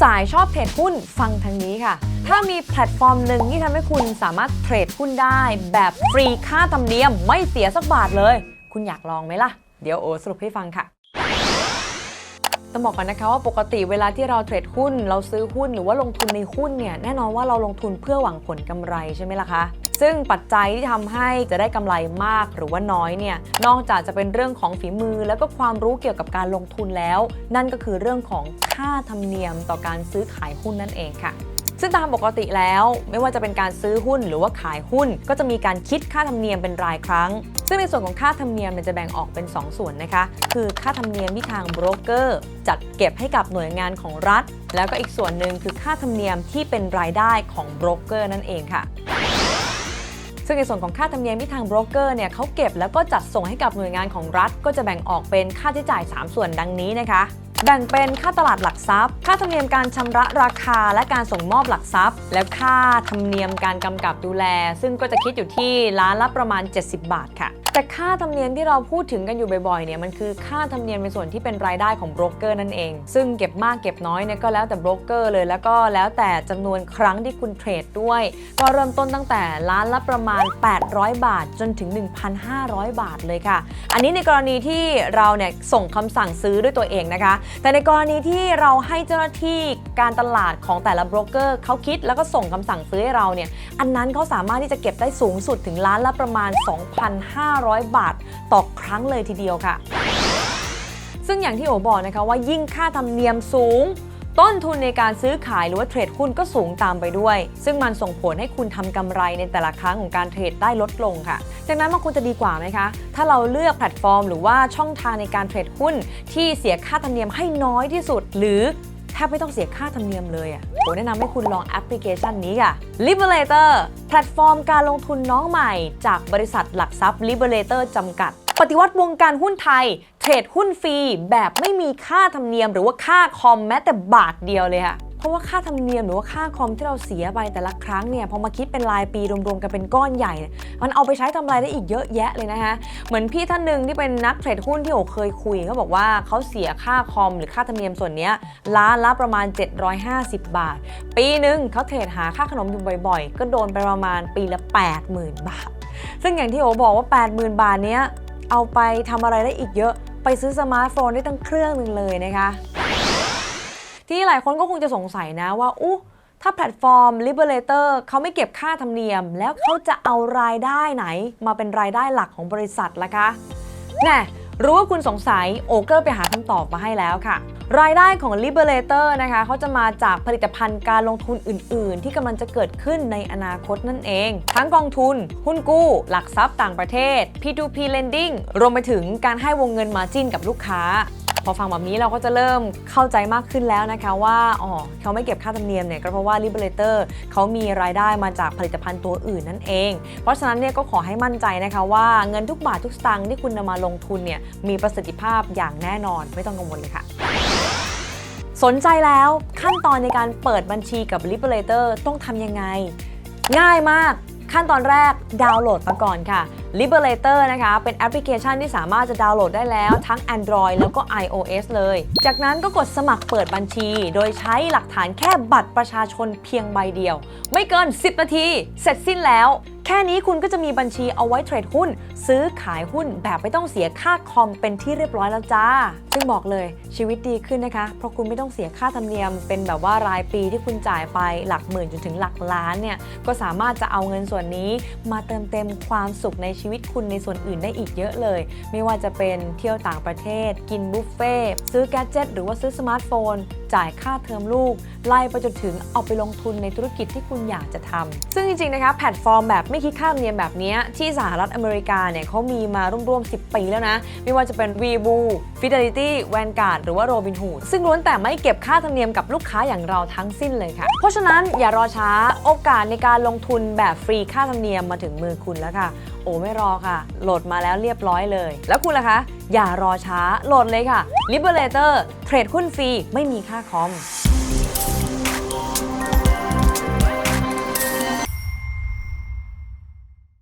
สายชอบเทรดหุ้นฟังทางนี้ค่ะ ถ้ามีแพลตฟอร์มหนึ่งที่ทำให้คุณสามารถเทรดหุ้นได้ แบบฟรีค่าธรรมเนียมไม่เสียสักบาทเลย คุณอยากลองไหมล่ะ เดี๋ยวโอสรุปให้ฟังค่ะต้องบอกก่อนนะคะว่าปกติเวลาที่เราเทรดหุ้น เราซื้อหุ้นหรือว่าลงทุนในหุ้นเนี่ยแน่นอนว่าเราลงทุนเพื่อหวังผลกำไรใช่ไหมล่ะคะ ซึ่งปัจจัยที่ทำให้จะได้กำไรมากหรือว่าน้อยเนี่ยนอกจากจะเป็นเรื่องของฝีมือ แล้วก็ความรู้เกี่ยวกับการลงทุนแล้ว นั่นก็คือเรื่องของค่าธรรมเนียมต่อการซื้อขายหุ้นนั่นเองค่ะซึ่งตามปกติแล้วไม่ว่าจะเป็นการซื้อหุ้นหรือว่าขายหุ้น ก็จะมีการคิดค่าธรรมเนียมเป็นรายครั้ง ซึ่งในส่วนของค่าธรรมเนียมเนี่ยจะแบ่งออกเป็น 2 ส่วนนะคะ คือค่าธรรมเนียมที่ทางโบรกเกอร์จัดเก็บให้กับหน่วยงานของรัฐ แล้วก็อีกส่วนหนึ่งคือค่าธรรมเนียมที่เป็นรายได้ของโบรกเกอร์นั่นเองค่ะ ซึ่งในส่วนของค่าธรรมเนียมที่ทางโบรกเกอร์เนี่ยเขาเก็บแล้วก็จัดส่งให้กับหน่วยงานของรัฐ ก็จะแบ่งออกเป็นค่าใช้จ่าย 3 ส่วนดังนี้นะคะแบ่งเป็นค่าตลาดหลักทรัพย์ ค่าธรรมเนียมการชำระราคาและการส่งมอบหลักทรัพย์ และค่าธรรมเนียมการกำกับดูแล ซึ่งก็จะคิดอยู่ที่ล้านละประมาณ 70 บาทค่ะ แต่ค่าธรรมเนียมที่เราพูดถึงกันอยู่บ่อยๆเนี่ยมันคือค่าธรรมเนียมในส่วนที่เป็นรายได้ของโบรกเกอร์นั่นเอง ซึ่งเก็บมากเก็บน้อยเนี่ยก็แล้วแต่โบรกเกอร์เลยแล้วก็แล้วแต่จำนวนครั้งที่คุณเทรดด้วย ก็เริ่มต้นตั้งแต่ล้านละประมาณ 800 บาทจนถึง 1,500 บาทเลยค่ะ อันนี้ในกรณีที่เราเนี่ยส่งคำสั่งซื้อด้วยตัวเองนะคะ แต่ในกรณีที่เราให้เจ้าหน้าที่การตลาดของแต่ละโบรกเกอร์เขาคิดแล้วก็ส่งคำสั่งซื้อให้เราเนี่ยอันนั้นเขาสามารถที่จะเก็บได้สูงสุดถึงล้านละประมาณ 2,500บาทต่อครั้งเลยทีเดียวค่ะ ซึ่งอย่างที่โอบอกนะคะว่ายิ่งค่าธรรมเนียมสูง ต้นทุนในการซื้อขายหรือว่าเทรดหุ้นก็สูงตามไปด้วย ซึ่งมันส่งผลให้คุณทำกำไรในแต่ละครั้งของการเทรดได้ลดลงค่ะจากนั้นมันควรจะดีกว่าไหมคะ ถ้าเราเลือกแพลตฟอร์ม หรือว่าช่องทางในการเทรดหุ้นที่เสียค่าธรรมเนียมให้น้อยที่สุด หรือ แทบไม่ต้องเสียค่าธรรมเนียมเลยอะผมแนะนำให้คุณลองแอปพลิเคชันนี้ค่ะ Liberator แพลตฟอร์มการลงทุนน้องใหม่ จากบริษัทหลักทรัพย์ Liberator จำกัด ปฏิวัติวงการหุ้นไทย เทรดหุ้นฟรีแบบไม่มีค่าธรรมเนียม หรือว่าค่าคอมแม้แต่บาทเดียวเลยค่ะ ราะว่าค่าธรรมเนียมหรือว่าค่าคอมที่เราเสียไปแต่ละครั้งเนี่ยพอมาคิดเป็นรายปีรวมๆกันเป็นก้อนใหญ่เนี่ยมันเอาไปใช้ทำอะไรได้อีกเยอะแยะเลยนะคะเหมือนพี่ท่านหนึ่งที่เป็นนักเทรดหุ้นที่โอเคยคุยเขาบอกว่าเขาเสียค่าคอมหรือค่าธรรมเนียมส่วนนี้ล้านละประมาณ 750 บาท ปีหนึ่งเขาเทรดหาค่าขนมอยู่บ่อยๆ ก็โดนไปประมาณปีละ 80,000 บาท ซึ่งอย่างที่โอบอกว่า 80,000 บาทเนี้ยเอาไปทำอะไรได้อีกเยอะ ไปซื้อสมาร์ทโฟนได้ตั้งเครื่องหนึ่งเลยนะคะ ที่หลายคนก็คงจะสงสัยนะว่าอู้ถ้าแพลตฟอร์ม Liberator เขาไม่เก็บค่าธรรมเนียม แล้วเขาจะเอารายได้ไหน มาเป็นรายได้หลักของบริษัทล่ะคะแน่รู้ว่าคุณสงสัยโอเกอร์ไปหาคำตอบมาให้แล้วค่ะ รายได้ของ Liberator นะคะเขาจะมาจากผลิตภัณฑ์การลงทุนอื่น ๆ ที่กำลังจะเกิดขึ้นในอนาคตนั่นเอง ทั้งกองทุน หุ้นกู้ หลักทรัพย์ต่างประเทศ P2P lending รวมไปถึงการให้วงเงินมาจิ้นกับลูกค้า พอฟังแบบนี้เราก็จะเริ่มเข้าใจมากขึ้นแล้วนะคะว่าอ๋อเขาไม่เก็บค่าธรรมเนียมเนี่ยก็เพราะว่า Liberator เขามีรายได้มาจากผลิตภัณฑ์ตัวอื่นนั่นเอง เพราะฉะนั้นเนี่ยก็ขอให้มั่นใจนะคะว่าเงินทุกบาททุกสตางค์ที่คุณนำมาลงทุนเนี่ยมีประสิทธิภาพอย่างแน่นอนไม่ต้องกังวลเลยค่ะสนใจแล้วขั้นตอนในการเปิดบัญชีกับ Liberator ต้องทำยังไง ง่ายมากขั้นตอนแรกดาวน์โหลดมาก่อนค่ะ Liberator นะคะ เป็นแอปพลิเคชันที่สามารถจะดาวน์โหลดได้แล้วทั้ง Android แล้วก็ iOS เลย จากนั้นก็กดสมัครเปิดบัญชี โดยใช้หลักฐานแค่บัตรประชาชนเพียงใบเดียว ไม่เกิน 10 นาที เสร็จสิ้นแล้ว แค่นี้คุณก็จะมีบัญชีเอาไว้เทรดหุ้น ซื้อขายหุ้นแบบไม่ต้องเสียค่าคอมเป็นที่เรียบร้อยแล้วจ้า ซึ่งบอกเลยชีวิตดีขึ้นนะคะ เพราะคุณไม่ต้องเสียค่าธรรมเนียม เป็นแบบว่ารายปีที่คุณจ่ายไปหลักหมื่นจนถึงหลักล้านเนี่ยก็สามารถจะเอาเงินส่วนนี้ มาเติมเต็มความสุขในชีวิตีวิตคุณในส่วนอื่นได้อีกเยอะเลย ไม่ว่าจะเป็นเที่ยวต่างประเทศ กินบุฟเฟ่ซื้อแกดเจิตหรือว่าซื้อสมาร์ทโฟน จ่ายค่าเทอมลูก ไล่ไปจนถึงเอาไปลงทุนในธุรกิจที่คุณอยากจะทำซึ่งจริงๆนะคะแพลตฟอร์มแบบไม่คิดค่าธรรมเนียมแบบนี้ที่สหรัฐอเมริกาเนี่ยเขามีมาร่วมๆ10 ปีแล้วนะ ไม่ว่าจะเป็น v b o Fidelity Vanguard หรือว่า Robinhood ซึ่งล้วนแต่ไม่เก็บค่าธรรมเนียมกับลูกค้าอย่างเราทั้งสิ้นเลยค่ะ เพราะฉะนั้นอย่ารอช้าโอกาสในการลงทุนแบบฟรีค่าธรรมเนียมมาถึงมือคุณแล้วค่ะ โอ้ไม่รอค่ะ โหลดมาแล้วเรียบร้อยเลย แล้วคุณล่ะคะ อย่ารอช้าโหลดเลยค่ะ Liberator เทรดหุ้นฟรีไม่มีค่าคอม